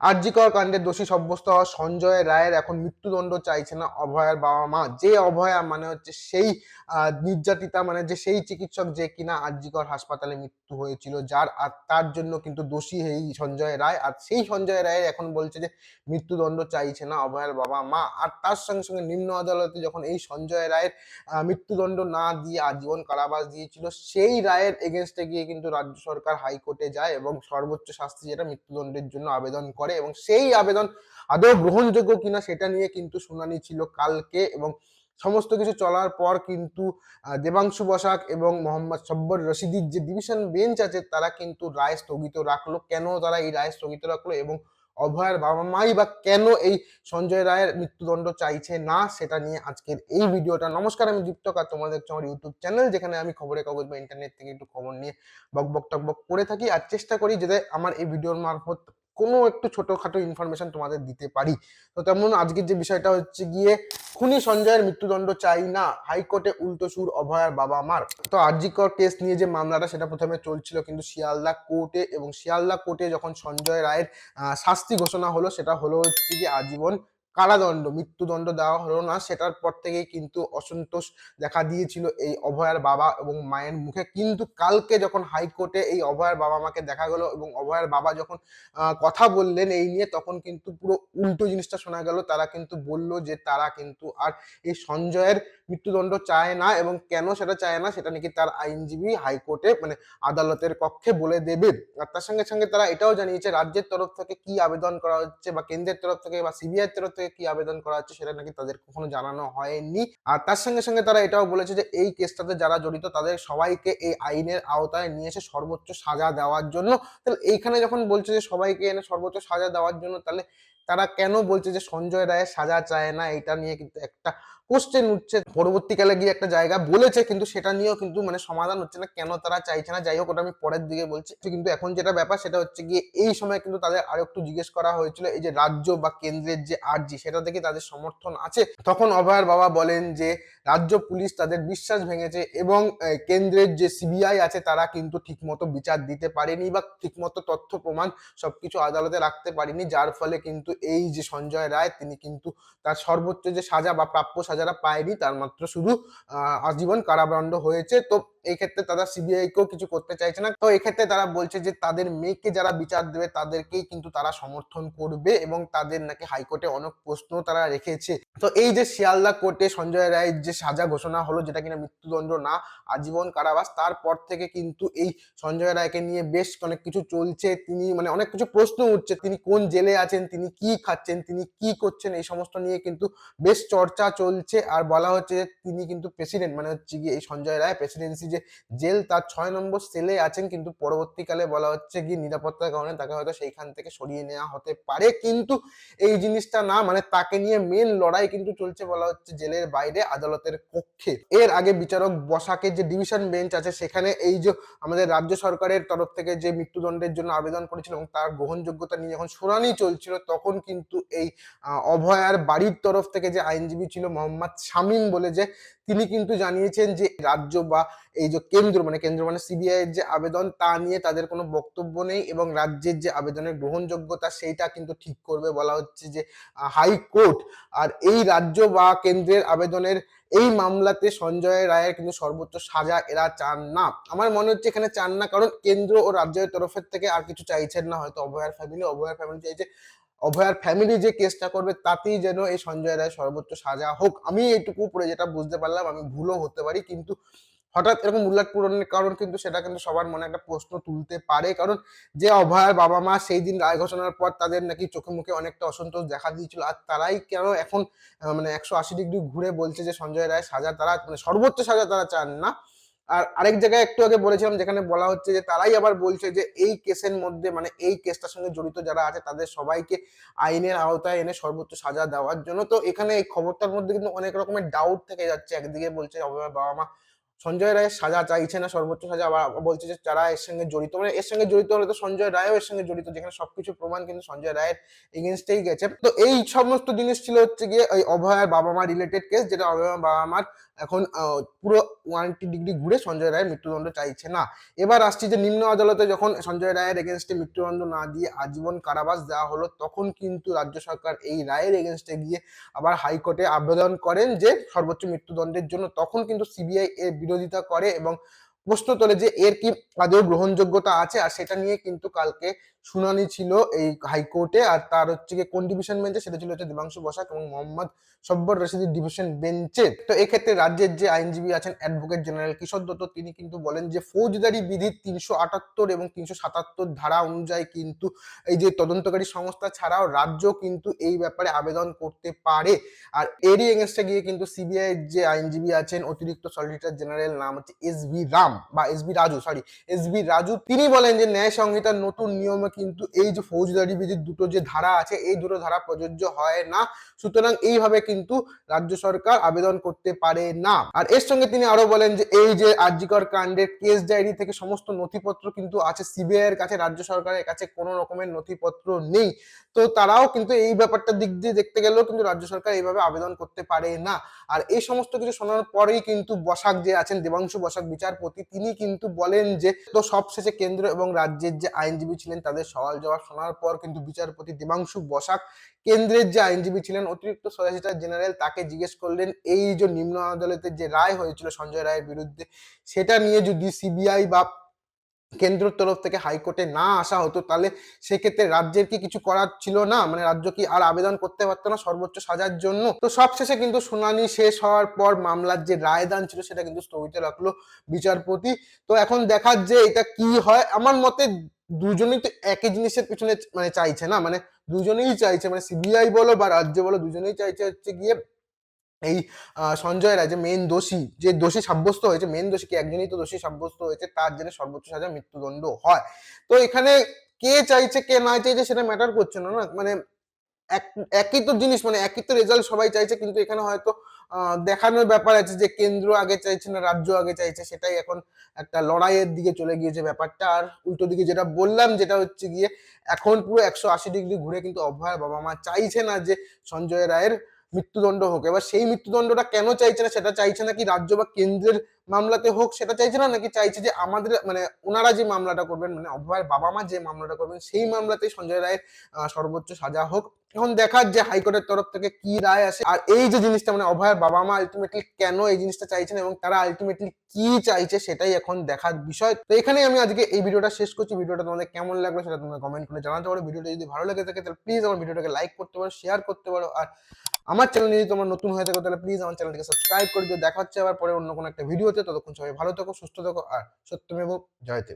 আরজিকর কাণ্ডের দোষী সাব্যস্ত হওয়া সঞ্জয় রায়ের এখন মৃত্যুদণ্ড চাইছে না অভয়ার বাবা মা। যে অভয়া মানে হচ্ছে সেই নির্যাতিতা মানে যে সেই চিকিৎসক যে কিনা আরজিকর হাসপাতালে মৃত্যু হয়েছিল, যার আর তার জন্য কিন্তু দোষী এই সঞ্জয় রায়। আর সেই সঞ্জয় রায় এখন বলছে যে মৃত্যুদণ্ড চাইছে না অভয়ার বাবা মা। আর তার সঙ্গে সঙ্গে নিম্ন আদালতে যখন এই সঞ্জয় রায়ের মৃত্যুদণ্ড না দিয়ে আজীবন কারাবাস দিয়েছিল, সেই রায়ের এগেনস্টে গিয়ে কিন্তু রাজ্য সরকার হাইকোর্টে যায় এবং সর্বোচ্চ শাস্তি যেটা মৃত্যুদণ্ডের জন্য আবেদন করে। এবং সেই আবেদন আদৌ গ্রহণযোগ্য কিনা সেটা নিয়ে কিন্তু শুনানি ছিল কালকে এবং সমস্ত কিছু চলার পর কিন্তু দেবাংশু বসাক এবং মোহাম্মদ সব্বর রশিদির যে ডিভিশন বেঞ্চ আছে তারা কিন্তু রায় স্থগিত রাখল। কেন তারা এই রায় স্থগিত রাখল এবং অভয়ের বাবা মাই বা কেন এই সঞ্জয় রায়ের মৃত্যুদণ্ড চাইছে না সেটা নিয়ে আজকের এই ভিডিওটা। নমস্কার, আমি দীপ্তক আর তোমরা দেখছ আমার ইউটিউব চ্যানেল যেখানে আমি খবরের কাগজ বা ইন্টারনেট থেকে একটু খবর নিয়ে বক বক টক বক করে থাকি। আর চেষ্টা করি যাতে আমার এই ভিডিওর মারফত কোনো একটু ছোটোখাটো ইনফরমেশন তোমাদের দিতে পারি। তো তেমন আজকের যে বিষয়টা হচ্ছে গিয়ে, খুনি সঞ্জয়ের মৃত্যুদণ্ড চাই না, হাইকোর্টে উল্টো সুর, অভয়ার বাবা মার। তো আরজিকর কেস নিয়ে যে মামলাটা, সেটা প্রথমে চলছিল কিন্তু শিয়ালদা কোর্টে এবং শিয়ালদা কোর্টে যখন সঞ্জয় রায়ের শাস্তি ঘোষণা হলো, সেটা হলো হচ্ছে গিয়ে আজীবন কারাদণ্ড, মৃত্যুদণ্ড দেওয়া হলো না। সেটার পর থেকেই কিন্তু অসন্তোষ দেখা দিয়েছিল এই অভয়ার বাবা এবং মায়ের মুখে। কিন্তু কালকে যখন হাইকোর্টে এই অভয়ার বাবা মাকে দেখা গেল এবং অভয়ার বাবা যখন কথা বললেন এই নিয়ে, তখন কিন্তু পুরো উল্টো জিনিসটা শোনা গেল। তারা কিন্তু বলল যে তারা কিন্তু আর এই সঞ্জয়ের মৃত্যুদণ্ড চায় না এবং কেন সেটা চায় না, সেটা নাকি তার আইনজীবী হাইকোর্টে মানে আদালতের কক্ষে বলে দেবে। আর তার সঙ্গে সঙ্গে তারা এটাও জানিয়েছে, রাজ্যের তরফ থেকে কি আবেদন করা হচ্ছে বা কেন্দ্রের তরফ থেকে বা সিবিআই তরফ থেকে কি আবেদন করা হচ্ছে সেটা নাকি তাদের কখনো জানানো হয়নি। আর তার সঙ্গে সঙ্গে তারা এটাও বলেছে যে এই কেসটাতে যারা জড়িত তাদের সবাইকে এই আইনের আওতায় নিয়ে এসে সর্বোচ্চ সাজা দেওয়ার জন্য। তাহলে এইখানে যখন বলছে যে সবাইকে এনে সর্বোচ্চ সাজা দেওয়ার জন্য তাহলে তারা কেন বলছে যে সঞ্জয় রায়ের সাজা চায় না? এটা নিয়ে কিন্তু একটা কোশ্চেন উঠছে। পরবর্তীকালে গিয়ে একটা জায়গা বলেছে, কিন্তু সেটা নিয়েও কিন্তু মানে সমাধান হচ্ছে না। কেন তারা চাইছে না? যাই হোক, ওটা আমি পরের দিকে বলছি। কিন্তু এখন যেটা ব্যাপার, সেটা হচ্ছে গিয়ে এই সময় কিন্তু তাদের আরও একটু জিজ্ঞেস করা হয়েছিল, এই যে রাজ্য বা কেন্দ্রের যে আর্জি, সেটা থেকে তাদের সমর্থন আছে। তখন অভয়ার বাবা বলেন যে, রাজ্য পুলিশ তাদের বিশ্বাস ভেঙেছে এবং কেন্দ্রের যে সিবিআই আছে, তারা কিন্তু ঠিকমতো বিচার দিতে পারেনি বা ঠিকমতো তথ্য প্রমাণ সবকিছু আদালতে রাখতে পারেনি, যার ফলে কিন্তু এই যে সঞ্জয় রায়, তিনি কিন্তু তার সর্বোচ্চ যে সাজা বা প্রাপ্য সাজারা পায়নি, তার মাত্র শুধু আজীবন কারাদণ্ড হয়েছে। তো এই ক্ষেত্রে তারা সিবিআই কেও কিছু করতে চাইছে না। তো এই ক্ষেত্রে তারা বলছে যে, তাদের মেয়েকে যারা বিচার দেবে, তাদেরকেই কিন্তু তারা সমর্থন করবে এবং তাদের নাকি হাইকোর্টে অনেক প্রশ্ন তারা রেখেছে। তো এই যে শিয়ালদা কোর্টে সঞ্জয় রায়ের যে সাজা ঘোষণা হলো, যেটা কিনা মৃত্যুদণ্ড না, আজীবন কারাবাস, তারপর থেকে কিন্তু এই সঞ্জয় রায়কে নিয়ে বেশ অনেক কিছু চলছে। তিনি মানে অনেক কিছু প্রশ্ন উঠছে, তিনি কোন জেলে আছেন, তিনি কি খাচ্ছেন, তিনি কি করছেন, এই সমস্ত নিয়ে কিন্তু বেশ চর্চা চলছে। আর বলা হচ্ছে যে, তিনি কিন্তু প্রেসিডেন্ট মানে হচ্ছে গিয়ে এই সঞ্জয় রায় প্রেসিডেন্সি যে জেল তার ছয় নম্বর সেলে আছেন, কিন্তু পরবর্তীকালে বলা হচ্ছে কি নিরাপত্তার কারণে তাকে হয়তো সেইখান থেকে সরিয়ে নেওয়া হতে পারে। কিন্তু এই জিনিসটা না মানে তাকে নিয়ে মেন লড়াই কিন্তু চলছে বলা হচ্ছে জেলের বাইরে, আদালতের কক্ষে এর আগে বিচারক বসাকে যে ডিভিশন বেঞ্চ আছে, সেখানে এই যে আমাদের রাজ্য সরকারের তরফ থেকে যে মৃত্যুদণ্ডের জন্য আবেদন করেছিল এবং তার গ্রহণযোগ্যতা নিয়ে যখন শুনানি চলছিল, তখন কিন্তু এই অভয়ার বাড়ির তরফ থেকে যে আইনজীবী ছিল মোহাম্মদ শামীম বলে যে তিনি কিন্তু জানিয়েছেন যে রাজ্য বা এই যে কেন্দ্র মানে কেন্দ্র মানে সিবিআই এর যে আবেদন, তা নিয়ে তাদের কোনো বক্তব্য নেই এবং রাজ্যের যে আবেদনের গ্রহণযোগ্যতা, সেইটা কিন্তু ঠিক করবে বলা হচ্ছে যে হাইকোর্ট। আর এই রাজ্য বা কেন্দ্রের আবেদনের এই মামলাতে সঞ্জয় রায়ের কিন্তু সর্বোচ্চ সাজা এরা চান না। আমার মনে হচ্ছে এখানে চান না, কারণ কেন্দ্র ও রাজ্যের তরফের থেকে আর কিছু চাইছেন না, হয়তো অভয়ার ফ্যামিলি অভয়ার ফ্যামিলি চাইছে। অভয়ার ফ্যামিলি যে কেসটা করবে, তাতেই যেন এই সঞ্জয় রায় সর্বোচ্চ সাজা হোক। আমি এইটুকু পরে যেটা বুঝতে পারলাম, আমি ভুলও হতে পারি, কিন্তু হঠাৎ এরকম উল্লাট পূরণের কারণ কিন্তু সেটা কিন্তু সবার মনে একটা প্রশ্ন তুলতে পারে। কারণ যে অভয়ার বাবা মা সেই দিন রায় ঘোষণার পর তাদের নাকি চোখে মুখে অনেকটা অসন্তোষ দেখা দিয়েছিল, আর তারাই কেন এখন মানে একশো আশি ডিগ্রি ঘুরে বলছে যে সঞ্জয় রায় সাজা তারা মানে সর্বোচ্চ সাজা তারা চান না। আর আরেক জায়গায় একটু আগে বলেছিলাম, যেখানে বলা হচ্ছে যে তারাই আবার বলছে যে এই কেসের মধ্যে মানে এই কেসটার সঙ্গে জড়িত যারা আছে, তাদের সবাইকে আইনের আওতায় এনে সর্বোচ্চ সাজা দেওয়ার জন্য। তো এখানে এই খবরটার মধ্যে কিন্তু অনেক রকমের ডাউট থেকে যাচ্ছে। একদিকে বলছে বাবা মা সঞ্জয় রায়ের সাজা চাইছে না সর্বোচ্চ সাজা আবার বলছে যে যারা এর সঙ্গে জড়িত মানে এর সঙ্গে জড়িত হলে তো সঞ্জয় রায়ও এর সঙ্গে জড়িত, যেখানে সবকিছু প্রমাণ কিন্তু সঞ্জয় রায়ের এগেনস্টেই গেছে। তো এই সমস্ত জিনিস ছিল হচ্ছে গিয়ে ওই অভয়ার বাবা মা রিলেটেড কেস যেটা অভয়ার বাবা মার এখন পুরো ওয়ানটি ডিগ্রি ঘুরে সঞ্জয় রায়ের মৃত্যুদণ্ড চাইছে না। এবার আসছি যে নিম্ন আদালতে যখন সঞ্জয় রায়ের এগেনস্টে মৃত্যুদণ্ড না দিয়ে আজীবন কারাবাস দেওয়া হলো, তখন কিন্তু রাজ্য সরকার এই রায়ের এগেনস্টে গিয়ে আবার হাইকোর্টে আবেদন করেন যে সর্বোচ্চ মৃত্যুদণ্ডের জন্য। তখন কিন্তু সিবিআই এর বিরোধিতা করে এবং প্রশ্ন তোলে যে এর কি আদৌ গ্রহণযোগ্যতা আছে? আর সেটা নিয়ে কিন্তু কালকে শুনানি ছিল এই হাইকোর্টে। আর তার হচ্ছে গিয়ে কোন ডিভিশন বেঞ্চে? সেটা ছিল হচ্ছে দেবাংশু বসাক এবং মোহাম্মদ সব্বর রশিদের ডিভিশন বেঞ্চে। তো এক্ষেত্রে রাজ্যের যে আইনজীবী আছেন অ্যাডভোকেট জেনারেল কিশোর দত্ত, তিনি কিন্তু বলেন যে ফৌজদারি বিধির তিনশো আটাত্তর এবং তিনশো সাতাত্তর ধারা অনুযায়ী কিন্তু এই যে তদন্তকারী সংস্থা ছাড়াও রাজ্য কিন্তু এই ব্যাপারে আবেদন করতে পারে। আর এরই এগেনস্টে গিয়ে কিন্তু সিবিআই যে আইনজীবী আছেন অতিরিক্ত সলিসিটর জেনারেল নাম হচ্ছে এস বি রাম। বা S B Raju sorry S B Raju, তিনি বলেন যে ন্যায় সংহিতার নতুন নিয়মে কিন্তু এই যে ফৌজদারি বিধির দুটো যে ধারা আছে, এই দুটো ধারা প্রযোজ্য হয় না। সুতরাং এইভাবে কিন্তু রাজ্য সরকার আবেদন করতে পারে না। আর এর সঙ্গে তিনি আরও বলেন যে এই যে আরজিকর কাণ্ডের কেস ডায়েরি থেকে সমস্ত নথিপত্র কিন্তু আছে সিবিআই এর কাছে, রাজ্য সরকারের কাছে কোনো রকমের নথিপত্র নেই। তো তারাও কিন্তু এই ব্যাপারটার দিক দিয়ে দেখতে গেলেও কিন্তু রাজ্য সরকার এইভাবে আবেদন করতে পারে না। আর এই সমস্ত কিছু শোনার পরেই কিন্তু বসাক যে আছেন, দেবাংশু বসাক, বিচারপতি তিনি কিন্তু বলেন যে, তো সবশেষে কেন্দ্র এবং রাজ্যের যে আইনজীবী ছিলেন তাদের সওয়াল জবাব শোনার পর কিন্তু বিচারপতি দেবাংশু বসাক কেন্দ্রের যে আইনজীবী ছিলেন, অতিরিক্ত সলিসিটর জেনারেল তাকে জিজ্ঞেস করলেন, এই যে নিম্ন আদালতের যে রায় হয়েছিল সঞ্জয় রায়ের বিরুদ্ধে, সেটা নিয়ে যদি সিবিআই বা কেন্দ্রের তরফ থেকে হাইকোর্টে না আসা হতো, তাহলে সেক্ষেত্রে রাজ্যের কি কিছু করার ছিল না? মানে রাজ্য কি আর আবেদন করতে পারতো না সর্বোচ্চ সাজার জন্য? তো সবশেষে কিন্তু শুনানি শেষ হওয়ার পর মামলার যে রায়দান ছিল সেটা কিন্তু স্থগিত রাখল বিচারপতি। তো এখন দেখার যে এটা কি হয়। আমার মতে দুজনেই তো একই জিনিসের পিছনে মানে চাইছে না মানে দুজনেই চাইছে মানে সিবিআই বলো বা রাজ্য বলো, দুজনেই চাইছে হচ্ছে গিয়ে এই সঞ্জয় রায় যে মেন দোষী, যে দোষী সাব্যস্ত হয়েছে মেন দোষী কি একজনই তো দোষী সাব্যস্ত হয়েছে, তার জন্য সর্বোচ্চ সাজা মৃত্যুদণ্ড হয়। তো এখানে কে চাইছে, কে না চাইছে সেটা ম্যাটার করছে না না? মানে এক- একই তো জিনিস মানে একই তো রেজাল্ট সবাই চাইছে, কিন্তু এখানে হয়তো দেখানোর ব্যাপার আছে যে কেন্দ্র আগে চাইছে না, রাজ্য আগে চাইছে, সেটাই এখন একটা লড়াইয়ের দিকে চলে গিয়েছে ব্যাপারটা। আর উল্টো দিকে যেটা বললাম, যেটা হচ্ছে গিয়ে এখন পুরো একশো আশি ডিগ্রি ঘুরে কিন্তু অভয়ের বাবা মা চাইছে না যে সঞ্জয় রায়ের মৃত্যুদণ্ড হোক। এবার সেই মৃত্যুদণ্ডটা কেন চাইছে না, সেটা চাইছে না কি রাজ্য বা কেন্দ্রের মামলাতে হোক, সেটা চাইছে না নাকি চাইছে যে আমাদের মানে ওনারা যে মামলাটা করবেন মানে অভয়ের বাবা মা যে মামলাটা করবেন, সেই মামলাতে সঞ্জয় রায়ের সর্বোচ্চ সাজা হোক। এখন দেখার যে হাইকোর্টের তরফ থেকে কি রায় আসে। আর এই যে জিনিসটা মানে অভয়ের বাবা মা আলটিমেটলি কেন এই জিনিসটা চাইছেন এবং তারা আলটিমেটলি কি চাইছে, সেটাই এখন দেখার বিষয়। তো এখানেই আমি আজকে এই ভিডিওটা শেষ করছি। ভিডিওটা তোমাদের কেমন লাগল সেটা তোমরা কমেন্ট করে জানাতে পারো। ভিডিওটা যদি ভালো লেগে থাকে, তাহলে প্লিজ আমার ভিডিওটাকে লাইক করতে পারো শেয়ার করতে পারো। আর আমার চ্যানেল যদি তোমার নতুন হয়ে থাকো, তাহলে প্লিজ আমার চ্যানেলটিকে সাবস্ক্রাইব করে দিও। দেখা হচ্ছে আবার পরে অন্য কোনো একটা ভিডিওতে ততক্ষণ সবাই ভালো থাকো, সুস্থ থাকো, আর সত্যমেব জয়তে